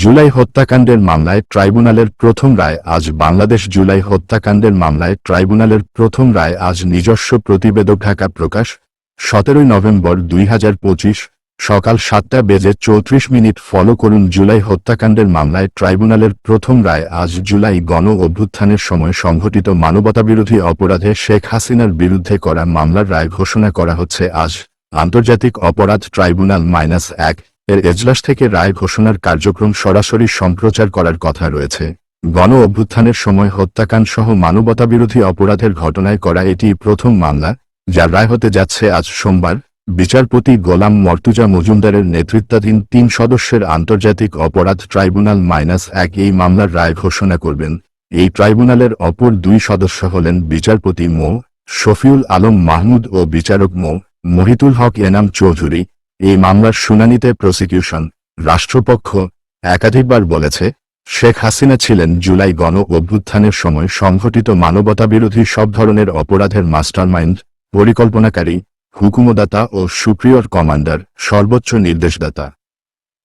জুলাই হত্যাকাণ্ডের মামলায় ট্রাইব্যুনালের প্রথম রায় আজ বাংলাদেশ জুলাই হত্যাকাণ্ডের মামলায় ট্রাইব্যুনালের প্রথম রায় আজ নিজস্ব প্রতিবেদক ঢাকা প্রকাশ, সতেরোই নভেম্বর দুই হাজার পঁচিশ, সকাল সাতটা বেজে চৌত্রিশ মিনিট ফলো করুন জুলাই হত্যাকাণ্ডের মামলায় ট্রাইব্যুনালের প্রথম রায় আজ জুলাই গণ অভ্যুত্থানের সময় সংঘটিত মানবতাবিরোধী অপরাধে শেখ হাসিনার বিরুদ্ধে করা মামলার রায় ঘোষণা করা হচ্ছে আজ। আন্তর্জাতিক অপরাধ ট্রাইব্যুনাল মাইনাস এক এর এজলাস থেকে রায় ঘোষণার কার্যক্রম সরাসরি সম্প্রচার করার কথা রয়েছে। গণ অভ্যুত্থানের সময় হত্যাকাণ্ড সহ মানবতাবিরোধী অপরাধের ঘটনায় করা এটি প্রথম মামলা, যার রায় হতে যাচ্ছে আজ সোমবার। বিচারপতি গোলাম মর্তুজা মজুমদারের নেতৃত্বাধীন তিন সদস্যের আন্তর্জাতিক অপরাধ ট্রাইব্যুনাল মাইনাস এক এই মামলার রায় ঘোষণা করবেন। এই ট্রাইব্যুনালের অপর দুই সদস্য হলেন বিচারপতি মো. শফিউল আলম মাহমুদ ও বিচারক মো. মহিতুল হক এনাম চৌধুরী। এই মামলার শুনানিতে প্রসিকিউশন রাষ্ট্রপক্ষ, একাধিকবার বলেছে, শেখ হাসিনা ছিলেন জুলাই গণ অভ্যুত্থানের সময় সংঘটিত মানবতাবিরোধী সব ধরনের অপরাধের মাস্টারমাইন্ড, পরিকল্পনাকারী, হুকুমদাতা ও সুপ্রিয়র কমান্ডার, সর্বোচ্চ নির্দেশদাতা।